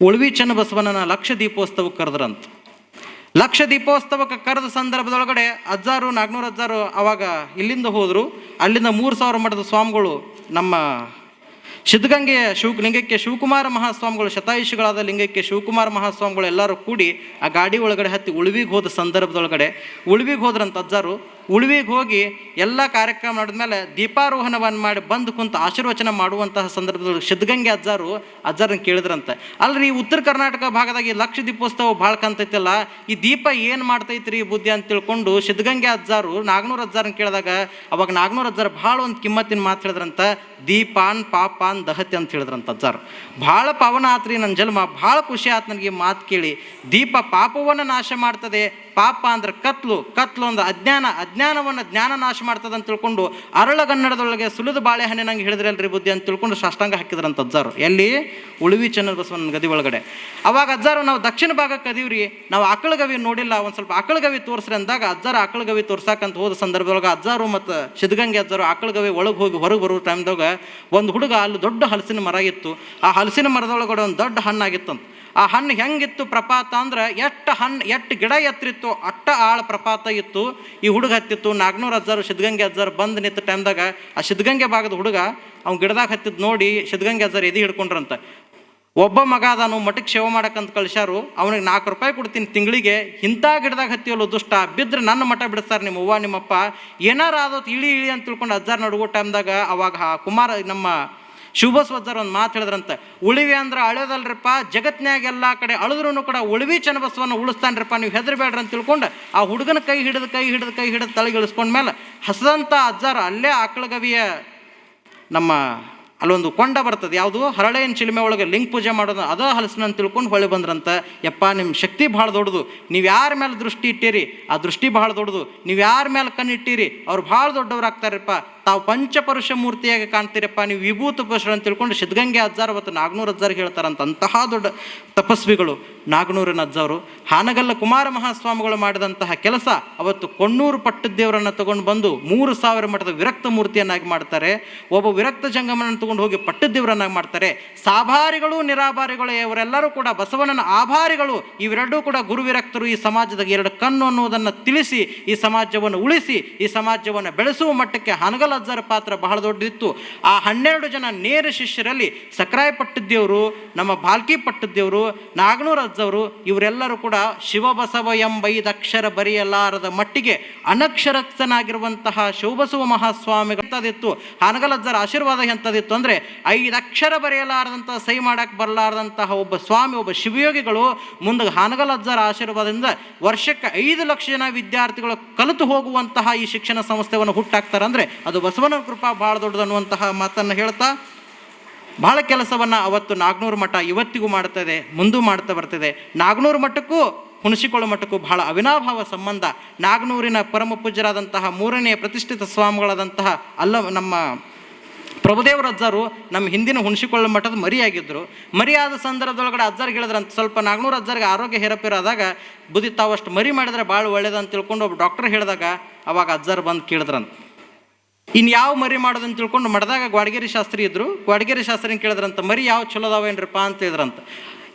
ಉಳ್ವಿ ಚನ್ನಬಸವನ ಲಕ್ಷ ದೀಪೋತ್ಸವಕ್ಕೆ ಕರೆದ್ರಂತ. ಲಕ್ಷ ದೀಪೋತ್ಸವಕ್ಕೆ ಕರೆದ ಸಂದರ್ಭದೊಳಗಡೆ ಅಜ್ಜಾರು ನಾಗ್ನೂರು ಅಜ್ಜಾರು ಅವಾಗ ಇಲ್ಲಿಂದ ಹೋದರು. ಅಲ್ಲಿಂದ ಮೂರು ಸಾವಿರ ಮಠದ ಸ್ವಾಮಿಗಳು ನಮ್ಮ ಸಿದ್ಧಗಂಗೆಯ ಶಿವ ಲಿಂಗಕ್ಕೆ ಶಿವಕುಮಾರ ಮಹಾಸ್ವಾಮಿಗಳು, ಶತಾಯುಷಿಗಳಾದ ಲಿಂಗಕ್ಕೆ ಶಿವಕುಮಾರ ಮಹಾಸ್ವಾಮಿಗಳು ಎಲ್ಲರೂ ಕೂಡಿ ಆ ಗಾಡಿ ಒಳಗಡೆ ಹತ್ತಿ ಉಳ್ವಿಗೆ ಹೋದ ಸಂದರ್ಭದೊಳಗಡೆ, ಉಳ್ವಿಗೆ ಹೋದ್ರಂತ ಅಜ್ಜಾರು ಉಳ್ವಿಗೆ ಹೋಗಿ ಎಲ್ಲ ಕಾರ್ಯಕ್ರಮ ಮಾಡಿದ್ಮೇಲೆ ದೀಪಾರೋಹಣವನ್ನು ಮಾಡಿ ಬಂದು ಕುಂತು ಆಶೀರ್ವಚನ ಮಾಡುವಂತಹ ಸಂದರ್ಭದಲ್ಲಿ ಸಿದ್ಧಗಂಗೆ ಅಜ್ಜಾರು ಅಜ್ಜಾರನ್ನ ಕೇಳಿದ್ರಂತೆ. ಅಲ್ರಿ ಉತ್ತರ ಕರ್ನಾಟಕ ಭಾಗದಾಗ ಲಕ್ಷ ದೀಪೋತ್ಸವ ಭಾಳ ಕಾಣ್ತೈತಲ್ಲ ಈ ದೀಪ ಏನು ಮಾಡ್ತೈತ್ರಿ ಈ ಬುದ್ಧಿ ಅಂತ ತಿಳ್ಕೊಂಡು ಸಿದ್ಧಗಂಗೆ ಅಜ್ಜಾರು ನಾಗನೂರ ಅಜ್ಜಾರನ್ನ ಕೇಳಿದಾಗ ಅವಾಗ ನಾಗನೂರ ಅಜ್ಜಾರು ಭಾಳ ಒಂದು ಕಿಮ್ಮತ್ತಿನ ಮಾತು ಹೇಳಿದ್ರಂತ, ದೀಪಾನ್ ಪಾಪಾನ್ ದಹತಿ ಅಂತ ಹೇಳಿದ್ರಂತ ಅಜ್ಜಾರು. ಭಾಳ ಪಾವನ ಆತ್ರಿ ನನ್ನ ಜನ್ಮ, ಭಾಳ ಖುಷಿ ಆತ ನನಗೆ ಮಾತು ಕೇಳಿ. ದೀಪ ಪಾಪವನ್ನು ನಾಶ ಮಾಡ್ತದೆ ಪಾಪ ಅಂದ್ರೆ ಕತ್ಲು ಕತ್ಲು ಅಂದ್ರೆ ಅಜ್ಞಾನ, ಅಜ್ಞಾನವನ್ನು ಜ್ಞಾನ ನಾಶ ಮಾಡ್ತದೆ ಅಂತ ತಿಳ್ಕೊಂಡು ಅರಳಗನ್ನಡದೊಳಗೆ ಸುಲಿದ ಬಾಳೆಹಣ್ಣಿನಂಗೆ ಹಿಡಿದ್ರಲ್ರಿ ಬುದ್ಧಿ ಅಂತ ತಿಳ್ಕೊಂಡು ಸಾಷ್ಟಾಂಗ ಹಾಕಿದ್ರಂತ ಅಜ್ಜಾರು. ಎಲ್ಲಿ? ಉಳುವಿ ಚನ್ನರ ಬಸವನ ಗದಿ ಒಳಗಡೆ. ಅವಾಗ ಅಜ್ಜಾರು, ನಾವು ದಕ್ಷಿಣ ಭಾಗಕ್ಕೆ ಅದೀವ್ರಿ ನಾವು ಆಕಳಗವಿ ನೋಡಿಲ್ಲ, ಒಂದು ಸ್ವಲ್ಪ ಆಕಳಗವಿ ತೋರಿಸ್ರಿ ಅಂದಾಗ ಅಜ್ಜಾರು ಆಕಳಗವಿ ತೋರ್ಸಾಕಂತ ಹೋದ ಸಂದರ್ಭದೊಳಗೆ ಅಜ್ಜಾರು ಮತ್ತು ಸಿದ್ಧಗಂಗೆ ಅಜ್ಜಾರು ಆಕಳಗವಿ ಒಳಗೆ ಹೋಗಿ ಹೊರಗೆ ಬರೋ ಟೈಮ್ದಾಗ ಒಂದು ಹುಡುಗ ಅಲ್ಲಿ ದೊಡ್ಡ ಹಲಸಿನ ಮರ ಇತ್ತು. ಆ ಹಲಸಿನ ಮರದೊಳಗಡೆ ಒಂದು ದೊಡ್ಡ ಹಣ್ಣಾಗಿತ್ತಂತ. ಆ ಹಣ್ಣು ಹೆಂಗಿತ್ತು ಪ್ರಪಾತ ಅಂದ್ರೆ ಎಷ್ಟು ಹಣ್ಣು, ಎಷ್ಟು ಗಿಡ ಎತ್ತರಿತ್ತು ಅಟ್ಟ ಆಳ ಪ್ರಪಾತ ಇತ್ತು. ಈ ಹುಡುಗ ಹತ್ತಿತ್ತು ನಾಗ್ನೂರು ಅಜ್ಜಾರು, ಸಿದ್ಧಗಂಗೆ ಅಜ್ಜಾರು ಬಂದು ನಿಂತ ಟೈಮ್ದಾಗ ಆ ಸಿದ್ಧಗಂಗೆ ಭಾಗದ ಹುಡುಗ ಅವ್ನು ಗಿಡದಾಗ ಹತ್ತಿದ್ದು ನೋಡಿ ಸಿದ್ಧಗಂಗೆ ಅಜ್ಜಾರು ಎದಿ ಹಿಡ್ಕೊಂಡ್ರಂತ. ಒಬ್ಬ ಮಗ ಅದಾನು ಮಠಕ್ಕೆ ಸೇವೆ ಮಾಡಕ್ಕಂತ ಕಳಿಸ್ಯಾರು. ಅವನಿಗೆ ನಾಲ್ಕು ರೂಪಾಯಿ ಕೊಡ್ತೀನಿ ತಿಂಗಳಿಗೆ. ಇಂಥ ಗಿಡದಾಗ ಹತ್ತಿಯಲ್ಲೋ ದುಷ್ಟ ಬಿದ್ದರೆ ನನ್ನ ಮಠ ಬಿಡಿಸ್ತಾರೆ ನಿಮ್ಮ ಅವ್ವ, ನಿಮ್ಮಪ್ಪ. ಏನಾರು ಆದೋತ್ ಇಳಿ ಇಳಿ ಅಂತ ತಿಳ್ಕೊಂಡು ಅಜ್ಜಾರ್ ನಡುಗೋ ಟೈಮ್ದಾಗ ಅವಾಗ ಕುಮಾರ, ನಮ್ಮ ಶಿವಬಸವಜ್ಜರ್ ಒಂದು ಮಾತು ಹೇಳಿದ್ರಂತೆ, ಉಳಿವಿ ಅಂದ್ರೆ ಅಳೋದಲ್ರಿಪ್ಪ ಜಗತ್ತಿನಾಗ ಎಲ್ಲ ಕಡೆ ಅಳಿದ್ರೂ ಕೂಡ ಉಳಿವಿ ಚನ್ನಬಸವನ್ನು ಉಳಿಸ್ತಾನ್ರಿಪ್ಪ, ನೀವು ಹೆದರ್ಬೇಡ್ರಿ ಅಂತ ತಿಳ್ಕೊಂಡು ಆ ಹುಡುಗನ ಕೈ ಹಿಡಿದು ಕೈ ಹಿಡಿದು ಕೈ ಹಿಡಿದು ತಲೆಗೆ ಇಳಿಸ್ಕೊಂಡ್ಮೇಲೆ ಹಸದಂಥ ಅಜ್ಜಾರು ಅಲ್ಲೇ ಆಕಳಗವಿಯ ನಮ್ಮ ಅಲ್ಲೊಂದು ಕೊಂಡ ಬರ್ತದೆ. ಯಾವುದು? ಹರಳೆಯನ್ ಚಿಲುಮೆ ಒಳಗೆ ಲಿಂಗ ಪೂಜೆ ಮಾಡೋದು. ಅದ ಹಲಸಿನ ತಿಳ್ಕೊಂಡು ಹೊಳೆ ಬಂದ್ರಂತ. ಯಪ್ಪ ನಿಮ್ಮ ಶಕ್ತಿ ಭಾಳ ದೊಡ್ಡದು. ನೀವು ಯಾರ ಮೇಲೆ ದೃಷ್ಟಿ ಇಟ್ಟಿರಿ, ಆ ದೃಷ್ಟಿ ಭಾಳ ದೊಡ್ಡದು. ನೀವು ಯಾರ ಮೇಲೆ ಕಣ್ಣಿಟ್ಟಿರಿ ಅವ್ರು ಭಾಳ ದೊಡ್ಡವ್ರು ಆಗ್ತಾರಪ್ಪ ತಾವು ಪಂಚಪರುಷ ಮೂರ್ತಿಯಾಗಿ ಕಾಣ್ತೀರಪ್ಪ. ನೀವು ವಿಭೂತ ಪುರುಷರು ತಿಳ್ಕೊಂಡು ಸಿದ್ಧಗಂಗೆ ಅಜ್ಜಾರ್ ಮತ್ತು ನಾಗನೂರು ಅಜ್ಜಾರ್ ಹೇಳ್ತಾರಂತ. ಅಂತಹ ದೊಡ್ಡ ತಪಸ್ವಿಗಳು ನಾಗನೂರಿನ ಅಜ್ಜವರು ಹಾನಗಲ್ಲ ಕುಮಾರ ಮಹಾಸ್ವಾಮಿಗಳು ಮಾಡಿದಂತಹ ಕೆಲಸ ಅವತ್ತು ಕೊಣ್ಣೂರು ಪಟ್ಟದೇವರನ್ನು ತಗೊಂಡು ಬಂದು ಮೂರು ಸಾವಿರ ಮಠದ ವಿರಕ್ತ ಮೂರ್ತಿಯನ್ನಾಗಿ ಮಾಡ್ತಾರೆ. ಒಬ್ಬ ವಿರಕ್ತ ಜಂಗಮನನ್ನು ತಗೊಂಡು ಹೋಗಿ ಪಟ್ಟದೇವರನ್ನಾಗಿ ಮಾಡ್ತಾರೆ. ಸಾಭಾರಿಗಳು, ನಿರಾಭಾರಿಗಳು, ಇವರೆಲ್ಲರೂ ಕೂಡ ಬಸವಣ್ಣನ ಆಭಾರಿಗಳು, ಇವೆರಡೂ ಕೂಡ ಗುರುವಿರಕ್ತರು ಈ ಸಮಾಜದ ಎರಡು ಕಣ್ಣು ಅನ್ನುವುದನ್ನು ತಿಳಿಸಿ, ಈ ಸಮಾಜವನ್ನು ಉಳಿಸಿ, ಈ ಸಮಾಜವನ್ನು ಬೆಳೆಸುವ ಮಟ್ಟಕ್ಕೆ ಹನಗಲ್ ಅಜ್ಜರ ಪಾತ್ರ ಬಹಳ ದೊಡ್ಡದಿತ್ತು. ಆ ಹನ್ನೆರಡು ಜನ ನೇರ ಶಿಷ್ಯರಲ್ಲಿ ಸಕ್ರಾಯ ಪಟ್ಟದ್ದೇವರು ನಮ್ಮ ಬಾಲ್ಕಿ ಪಟ್ಟದ್ದೇವರು ನಾಗನೂರ ಅಜ್ಜವರು, ಇವರೆಲ್ಲರೂ ಕೂಡ ಶಿವಬಸವ ಎಂಬ ಐದು ಅಕ್ಷರ ಬರೆಯಲಾರದ ಮಟ್ಟಿಗೆ ಅನಕ್ಷರಸ್ಥನಾಗಿರುವಂತಹ ಶಿವಬಸವ ಮಹಾಸ್ವಾಮಿ ಎಂಥದಿತ್ತು ಹನಗಲಜ್ಜರ ಅಜ್ಜರ ಆಶೀರ್ವಾದ ಎಂಥದಿತ್ತು ಅಂದರೆ ಐದು ಅಕ್ಷರ ಬರೆಯಲಾರದಂಥ ಸಹಿ ಮಾಡೋಕ್ಕೆ ಬರಲಾರದಂತಹ ಒಬ್ಬ ಸ್ವಾಮಿ, ಒಬ್ಬ ಶಿವಯೋಗಿಗಳು ಮುಂದೆ ಹಾನಗಲ್ ಅಜ್ಜರ ಆಶೀರ್ವಾದದಿಂದ ವರ್ಷಕ್ಕೆ ಐದು ಲಕ್ಷ ಜನ ವಿದ್ಯಾರ್ಥಿಗಳು ಕಲಿತು ಹೋಗುವಂತಹ ಈ ಶಿಕ್ಷಣ ಸಂಸ್ಥೆಯನ್ನು ಹುಟ್ಟಾಕ್ತಾರೆ. ಅಂದರೆ ಅದು ಬಸವನ ಕೃಪಾ ಭಾಳ ದೊಡ್ಡದು ಅನ್ನುವಂತಹ ಮಾತನ್ನು ಹೇಳ್ತಾ, ಬಹಳ ಕೆಲಸವನ್ನು ಅವತ್ತು ನಾಗ್ನೂರು ಮಠ ಇವತ್ತಿಗೂ ಮಾಡ್ತದೆ, ಮುಂದೂ ಮಾಡ್ತಾ ಬರ್ತದೆ. ನಾಗ್ನೂರು ಮಠಕ್ಕೂ ಹುಣಸಿಕೊಳ್ಳ ಮಠಕ್ಕೂ ಬಹಳ ಅವಿನಾಭಾವ ಸಂಬಂಧ. ನಾಗನೂರಿನ ಪರಮ ಪೂಜ್ಯರಾದಂತಹ ಮೂರನೆಯ ಪ್ರತಿಷ್ಠಿತ ಸ್ವಾಮಿಗಳಾದಂತಹ ಅಲ್ಲ ನಮ್ಮ ಪ್ರಭುದೇವರ ಅಜ್ಜರು ನಮ್ಮ ಹಿಂದಿನ ಹುಣಸಿಕೊಳ್ಳ ಮಠದ ಮರಿಯಾಗಿದ್ದರು ಮರಿಯಾದ ಸಂದರ್ಭದೊಳಗಡೆ ಅಜ್ಜರಿಗೆ ಹೇಳಿದ್ರಂತ ಸ್ವಲ್ಪ ನಾಗ್ನೂರು ಅಜ್ಜರಿಗೆ ಆರೋಗ್ಯ ಹೇರಪೇರಾದಾಗ ಬುದ್ಧಿ ತಾವಷ್ಟು ಮರಿ ಮಾಡಿದ್ರೆ ಭಾಳ ಅಂತ ತಿಳ್ಕೊಂಡು ಒಬ್ಬ ಡಾಕ್ಟರ್ ಹೇಳಿದಾಗ, ಅವಾಗ ಅಜ್ಜರು ಬಂದು ಕೇಳಿದ್ರಂತ. ಇನ್ನು ಯಾವ ಮರಿ ಮಾಡೋದಂತ ತಿಳ್ಕೊಂಡು ಮಠದಾಗ ಗ್ವಾಡಗೇರಿ ಶಾಸ್ತ್ರಿ ಇದ್ದರು ಗ್ವಾಡಗೇರಿ ಶಾಸ್ತ್ರಿನ ಕೇಳಿದ್ರಂತ, ಮರಿ ಯಾವ ಚಲೋ ಅದಾವೇನ್ರಪ್ಪ ಅಂತ ಹೇಳಿದ್ರಂತ.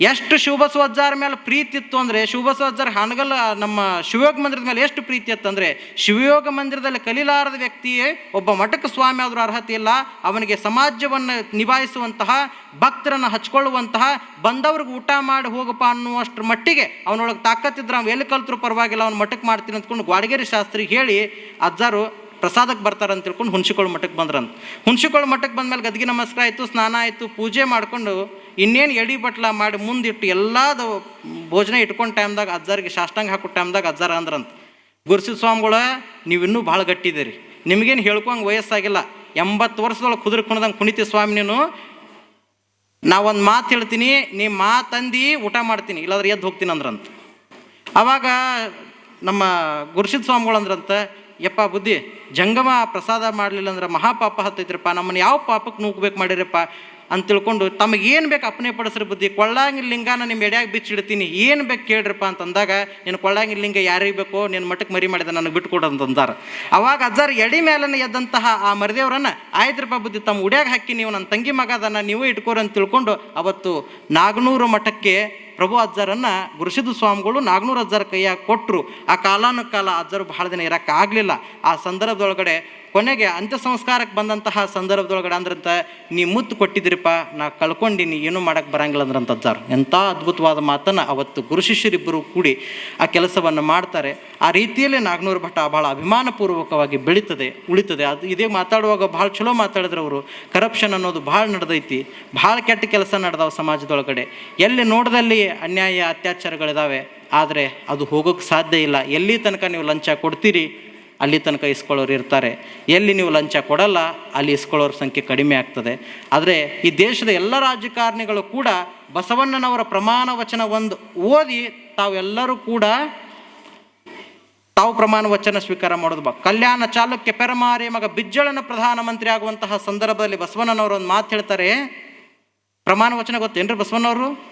ಎಷ್ಟು ಶಿವಬಸವಜ್ಜಾರ ಮೇಲೆ ಪ್ರೀತಿ ಇತ್ತು ಅಂದರೆ, ಶುಭ ಸ್ವಜ್ಜಾರ ಹನಗಲ್ಲ ನಮ್ಮ ಶಿವಯೋಗ ಮಂದಿರದ ಮೇಲೆ ಎಷ್ಟು ಪ್ರೀತಿ ಇತ್ತಂದರೆ ಶಿವಯೋಗ ಮಂದಿರದಲ್ಲಿ ಕಲೀಲಾರದ ವ್ಯಕ್ತಿಯೇ ಒಬ್ಬ ಮಠಕ್ಕೆ ಸ್ವಾಮಿ ಆದರೂ ಅರ್ಹತೆ ಇಲ್ಲ, ಅವನಿಗೆ ಸಮಾಜವನ್ನು ನಿಭಾಯಿಸುವಂತಹ, ಭಕ್ತರನ್ನು ಹಚ್ಕೊಳ್ಳುವಂತಹ, ಬಂದವ್ರಿಗೆ ಊಟ ಮಾಡಿ ಹೋಗಪ್ಪ ಅನ್ನುವಷ್ಟರ ಮಟ್ಟಿಗೆ ಅವನೊಳಗೆ ತಾಕತ್ತಿದ್ರೆ ಅವ್ನು ಎಲ್ಲಿ ಕಲ್ತರೂ ಪರವಾಗಿಲ್ಲ, ಅವ್ನು ಮಠಕ್ಕೆ ಮಾಡ್ತೀನಿ ಅಂದ್ಕೊಂಡು ಗ್ವಾಡಗೇರಿ ಶಾಸ್ತ್ರಿಗೆ ಹೇಳಿ, ಅಜ್ಜಾರು ಪ್ರಸಾದಕ್ಕೆ ಬರ್ತಾರೆ ಅಂತ ತಿಳ್ಕೊಂಡು ಹುಣಸಿಕೊಳ್ಳೋ ಮಠಕ್ಕೆ ಬಂದ್ರಂತ. ಹುಣಸಿಕೊಳ್ಳೋ ಮಠಕ್ಕೆ ಬಂದ್ಮೇಲೆ ಗದ್ಗಿ ನಮಸ್ಕಾರ ಆಯಿತು, ಸ್ನಾನ ಆಯಿತು, ಪೂಜೆ ಮಾಡಿಕೊಂಡು ಇನ್ನೇನು ಎಡಿ ಬಟ್ಲ ಮಾಡಿ ಮುಂದಿಟ್ಟು ಎಲ್ಲದು ಭೋಜನ ಇಟ್ಕೊಂಡು ಟೈಮ್ದಾಗ ಅಜ್ಜಾರಿಗೆ ಸಾಷ್ಟಾಂಗ ಹಾಕೋ ಟೈಮ್ದಾಗ ಅಜ್ಜಾರ ಅಂದ್ರಂತ. ಗುರುಸಿದ ಸ್ವಾಮಿಗಳ, ನೀವಿನ್ನೂ ಭಾಳ ಗಟ್ಟಿದ್ದೀರಿ. ನಿಮಗೇನು ಹೇಳ್ಕೊಂಗೆ ವಯಸ್ಸಾಗಿಲ್ಲ. ಎಂಬತ್ತು ವರ್ಷದೊಳಗೆ ಕುದುರೆ ಕುಣದಂಗೆ ಕುಣಿತಿ ಸ್ವಾಮಿ ನೀನು. ನಾವೊಂದು ಮಾತು ಹೇಳ್ತೀನಿ ನೀ ಮಾತಂದು ಊಟ ಮಾಡ್ತೀನಿ, ಇಲ್ಲಾಂದ್ರೆ ಎದ್ದು ಹೋಗ್ತೀನಿ ಅಂದ್ರಂತ. ಆವಾಗ ನಮ್ಮ ಗುರುಸಿದ ಸ್ವಾಮಿಗಳು ಅಂದ್ರಂತ ಯಪ್ಪ ಬುದ್ಧಿ, ಜಂಗಮ ಪ್ರಸಾದ ಮಾಡಲಿಲ್ಲ ಅಂದ್ರೆ ಮಹಾಪಾಪ ಹತ್ತೈತ್ರಪ್ಪ, ನಮ್ಮನ್ನು ಯಾವ ಪಾಪಕ್ಕೆ ನೂಕ್ಬೇಕು ಮಾಡಿರಪ್ಪ ಅಂತ ತಿಳ್ಕೊಂಡು ತಮಗೇನು ಬೇಕು ಅಪ್ಪನೆ ಪಡಿಸ್ರಿ ಬುದ್ಧಿ ಕೊಳ್ಳಾಂಗಿ ಲಿಂಗನ ನಿಮ್ಮ ಎಡ್ಯಾಗ ಬಿಚ್ಚಿಡ್ತೀನಿ, ಏನು ಬೇಕು ಕೇಳ್ರಪ್ಪ ಅಂತಂದಾಗ ನೀನು ಕೊಳ್ಳಾಂಗಿ ಲಿಂಗ ಯಾರಿಗೆ ಬೇಕೋ ನಿನ್ನ ಮಠಕ್ಕೆ ಮರಿ ಮಾಡಿದ, ನನಗೆ ಬಿಟ್ಕೊಡು ಅಂತಂದಾರ. ಅವಾಗ ಅಜ್ಜಾರ ಎಡಿ ಮೇಲನ ಎದ್ದಂತಹ ಆ ಮರಿದೇವ್ರನ್ನ, ಆಯ್ತ್ರಪ್ಪ ಬುದ್ಧಿ, ತಮ್ಮ ಉಡ್ಯಾಗ ಹಾಕಿ ನೀವು ನನ್ನ ತಂಗಿ ಮಗ ಅದನ್ನು ನೀವು ಇಟ್ಕೋರಿ ಅಂತ ತಿಳ್ಕೊಂಡು ಅವತ್ತು ನಾಗನೂರು ಮಠಕ್ಕೆ ಪ್ರಭು ಅಜ್ಜರನ್ನು ಗುರುಸಿದ್ದು ಸ್ವಾಮಿಗಳು ನಾಗನೂರು ಅಜ್ಜರ ಕೈಯಾಗ ಕೊಟ್ಟರು ಆ ಕಾಲಾನುಕಾಲ ಅಜ್ಜರು ಬಹಳ ದಿನ ಇರೋಕ್ಕಾಗಲಿಲ್ಲ. ಆ ಸಂದರ್ಭದೊಳಗಡೆ ಕೊನೆಗೆ ಅಂತ್ಯ ಸಂಸ್ಕಾರಕ್ಕೆ ಬಂದಂತಹ ಸಂದರ್ಭದೊಳಗಡೆ ಅಂದ್ರಂತ, ನೀ ಮುತ್ತು ಕೊಟ್ಟಿದ್ರಿಪ್ಪ, ನಾ ಕಳ್ಕೊಂಡಿನಿ ಏನೂ ಮಾಡೋಕ್ಕೆ ಬರಂಗಿಲ್ಲ ಅಂದ್ರಂತ ಅಜ್ಜಾರು. ಎಂಥ ಅದ್ಭುತವಾದ ಮಾತನ್ನು ಅವತ್ತು ಗುರು ಶಿಷ್ಯರಿಬ್ಬರು ಕೂಡಿ ಆ ಕೆಲಸವನ್ನು ಮಾಡ್ತಾರೆ. ಆ ರೀತಿಯಲ್ಲಿ ನಾಗನೂರು ಭಟ್ಟ ಭಾಳ ಅಭಿಮಾನಪೂರ್ವಕವಾಗಿ ಬೆಳೀತದೆ, ಉಳಿತದೆ. ಅದು ಇದೇ ಮಾತಾಡುವಾಗ ಭಾಳ ಚಲೋ ಮಾತಾಡಿದ್ರು ಅವರು. ಕರಪ್ಷನ್ ಅನ್ನೋದು ಭಾಳ ನಡೆದೈತಿ. ಭಾಳ ಕೆಟ್ಟ ಕೆಲಸ ನಡೆದವು ಸಮಾಜದೊಳಗಡೆ. ಎಲ್ಲಿ ನೋಡ್ದಲ್ಲಿ ಅನ್ಯಾಯ, ಅತ್ಯಾಚಾರಗಳಿದಾವೆ, ಆದರೆ ಅದು ಹೋಗೋಕ್ಕೆ ಸಾಧ್ಯ ಇಲ್ಲ. ಎಲ್ಲಿ ತನಕ ನೀವು ಲಂಚ ಕೊಡ್ತೀರಿ ಅಲ್ಲಿ ತನಕ ಇಸ್ಕೊಳ್ಳೋರು ಇರ್ತಾರೆ. ಎಲ್ಲಿ ನೀವು ಲಂಚ ಕೊಡಲ್ಲ, ಅಲ್ಲಿ ಇಸ್ಕೊಳ್ಳೋರ ಸಂಖ್ಯೆ ಕಡಿಮೆ ಆಗ್ತದೆ. ಆದರೆ ಈ ದೇಶದ ಎಲ್ಲ ರಾಜಕಾರಣಿಗಳು ಕೂಡ ಬಸವಣ್ಣನವರ ಪ್ರಮಾಣ ವಚನ ಒಂದು ಓದಿ ತಾವೆಲ್ಲರೂ ಕೂಡ ತಾವು ಪ್ರಮಾಣ ವಚನ ಸ್ವೀಕಾರ ಮಾಡೋದು ಬಾ ಕಲ್ಯಾಣ ಚಾಲುಕ್ಯ ಪೆರಮಾರಿ ಮಗ ಬಿಜ್ಜಳನ ಪ್ರಧಾನಮಂತ್ರಿ ಆಗುವಂತಹ ಸಂದರ್ಭದಲ್ಲಿ ಬಸವಣ್ಣನವರು ಒಂದು ಮಾತು ಹೇಳ್ತಾರೆ. ಪ್ರಮಾಣ ವಚನ ಗೊತ್ತೇನ್ರಿ ಬಸವಣ್ಣವರು?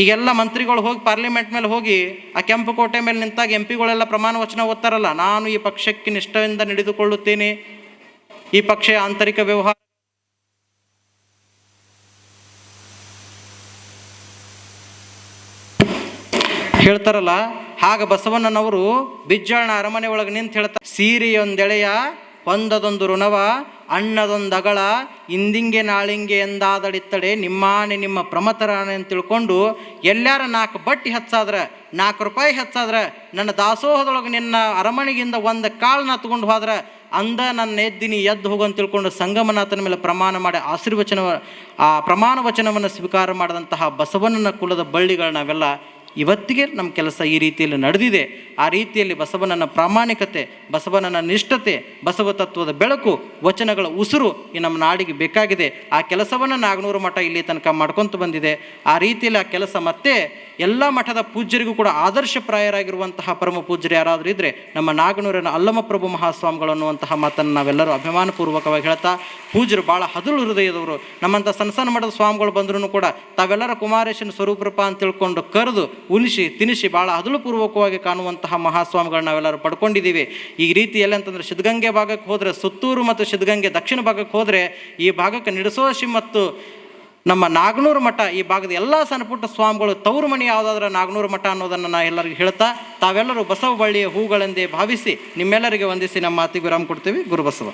ಈಗೆಲ್ಲ ಮಂತ್ರಿಗಳು ಹೋಗಿ ಪಾರ್ಲಿಮೆಂಟ್ ಮೇಲೆ ಹೋಗಿ ಆ ಕೆಂಪು ಕೋಟೆ ಮೇಲೆ ನಿಂತಾಗ ಎಂ ಪಿಗಳೆಲ್ಲ ಪ್ರಮಾಣ ವಚನ ಓದ್ತಾರಲ್ಲ, ನಾನು ಈ ಪಕ್ಷಕ್ಕೆ ನಿಷ್ಠೆಯಿಂದ ನಡೆದುಕೊಳ್ಳುತ್ತೇನೆ. ಈ ಪಕ್ಷ ಆಂತರಿಕ ವ್ಯವಹಾರ ಹೇಳ್ತಾರಲ್ಲ, ಹಾಗ ಬಸವಣ್ಣನವರು ಬಿಜ್ಜಾಳನ ಅರಮನೆ ಒಳಗೆ ನಿಂತು ಹೇಳ್ತಾರೆ ಸೀರೆಯೊಂದೆಳೆಯ ಹೊಂದದೊಂದು ಋಣವ ಅಣ್ಣದೊಂದಗಳ ಇಂದಿಂಗೆ ನಾಳಿಂಗೆ ಎಂದಾದಡಿತ್ತಡೆ ನಿಮ್ಮಾನೆ ನಿಮ್ಮ ಪ್ರಮತರಾನೆ ಅಂತ ತಿಳ್ಕೊಂಡು ಎಲ್ಲಾರ ನಾಲ್ಕು ಬಟ್ಟಿ ಹಚ್ಚಾದ್ರೆ, ನಾಲ್ಕು ರೂಪಾಯಿ ಹಚ್ಚಾದ್ರೆ, ನನ್ನ ದಾಸೋಹದೊಳಗೆ ನಿನ್ನ ಅರಮನೆಗಿಂದ ಒಂದು ಕಾಳನ್ನ ತಗೊಂಡು ಹೋದ್ರೆ, ಅಂದ ನನ್ನ ಎದ್ದಿನಿ ಎದ್ದು ಹೋಗು ಅಂತ ತಿಳ್ಕೊಂಡು ಸಂಗಮನಾಥನ ಮೇಲೆ ಪ್ರಮಾಣ ಮಾಡಿ ಆಶೀರ್ವಚನ ಆ ಪ್ರಮಾಣ ವಚನವನ್ನು ಸ್ವೀಕಾರ ಮಾಡಿದಂತಹ ಬಸವಣ್ಣನ ಕುಲದ ಬಳ್ಳಿಗಳು ನಾವೆಲ್ಲ ಇವತ್ತಿಗೆ ನಮ್ಮ ಕೆಲಸ ಈ ರೀತಿಯಲ್ಲಿ ನಡೆದಿದೆ. ಆ ರೀತಿಯಲ್ಲಿ ಬಸವನನ್ನ ಪ್ರಾಮಾಣಿಕತೆ, ಬಸವನನ್ನ ನಿಷ್ಠತೆ, ಬಸವ ತತ್ವದ ಬೆಳಕು, ವಚನಗಳ ಉಸಿರು ಈ ನಮ್ಮ ನಾಡಿಗೆ ಬೇಕಾಗಿದೆ. ಆ ಕೆಲಸವನ್ನು ನಾಗನೂರು ಮಠ ಇಲ್ಲಿ ತನಕ ಮಾಡ್ಕೊತ ಬಂದಿದೆ. ಆ ರೀತಿಯಲ್ಲಿ ಆ ಕೆಲಸ ಮತ್ತೆ ಎಲ್ಲ ಮಠದ ಪೂಜ್ಯರಿಗೂ ಕೂಡ ಆದರ್ಶಪ್ರಾಯರಾಗಿರುವಂತಹ ಪರಮ ಪೂಜ್ಯರು ಯಾರಾದರೂ ಇದ್ದರೆ ನಮ್ಮ ನಾಗನೂರಿನ ಅಲ್ಲಮಪ್ರಭು ಮಹಾಸ್ವಾಮಿಗಳು ಅನ್ನುವಂತಹ ಮಾತನ್ನು ನಾವೆಲ್ಲರೂ ಅಭಿಮಾನಪೂರ್ವಕವಾಗಿ ಹೇಳ್ತಾ, ಪೂಜ್ಯರು ಭಾಳ ಹದಳು ಹೃದಯದವರು. ನಮ್ಮಂಥ ಸಣ್ಣ ಸಣ್ಣ ಮಠದ ಸ್ವಾಮಿಗಳು ಬಂದರೂ ಕೂಡ ತಾವೆಲ್ಲರ ಕುಮಾರೇಶನ ಸ್ವರೂಪರೂಪ ಅಂತ ತಿಳ್ಕೊಂಡು ಕರೆದು ಉಣಿಸಿ ತಿನಿಸಿ ಭಾಳ ಹದುಳುಪೂರ್ವಕವಾಗಿ ಕಾಣುವಂತಹ ಮಹಾಸ್ವಾಮಿಗಳನ್ನ ನಾವೆಲ್ಲರೂ ಪಡ್ಕೊಂಡಿದ್ದೀವಿ. ಈ ರೀತಿ ಎಲ್ಲಿ ಅಂತಂದ್ರೆ ಸಿದ್ಧಗಂಗೆ ಭಾಗಕ್ಕೆ ಹೋದರೆ ಸುತ್ತೂರು ಮತ್ತು ಸಿದ್ಧಗಂಗೆ ದಕ್ಷಿಣ ಭಾಗಕ್ಕೆ ಹೋದರೆ ಈ ಭಾಗಕ್ಕೆ ನಿಡಸೋಶಿ ಮತ್ತು ನಮ್ಮ ನಾಗನೂರು ಮಠ ಈ ಭಾಗದ ಎಲ್ಲ ಸಣ್ಣ ಪುಟ್ಟ ಸ್ವಾಮಿಗಳು ತವರು ಮನೆ ಯಾವುದಾದ್ರೂ ನಾಗನೂರು ಮಠ ಅನ್ನೋದನ್ನು ನಾ ಎಲ್ಲರಿಗೂ ಹೇಳ್ತಾ, ತಾವೆಲ್ಲರೂ ಬಸವ ಬಳ್ಳಿಯ ಹೂಗಳೆಂದೇ ಭಾವಿಸಿ ನಿಮ್ಮೆಲ್ಲರಿಗೆ ವಂದಿಸಿ ನಮ್ಮ ಮಾತಿಗೆ ವಿರಾಮ ಕೊಡ್ತೀವಿ. ಗುರು ಬಸವ.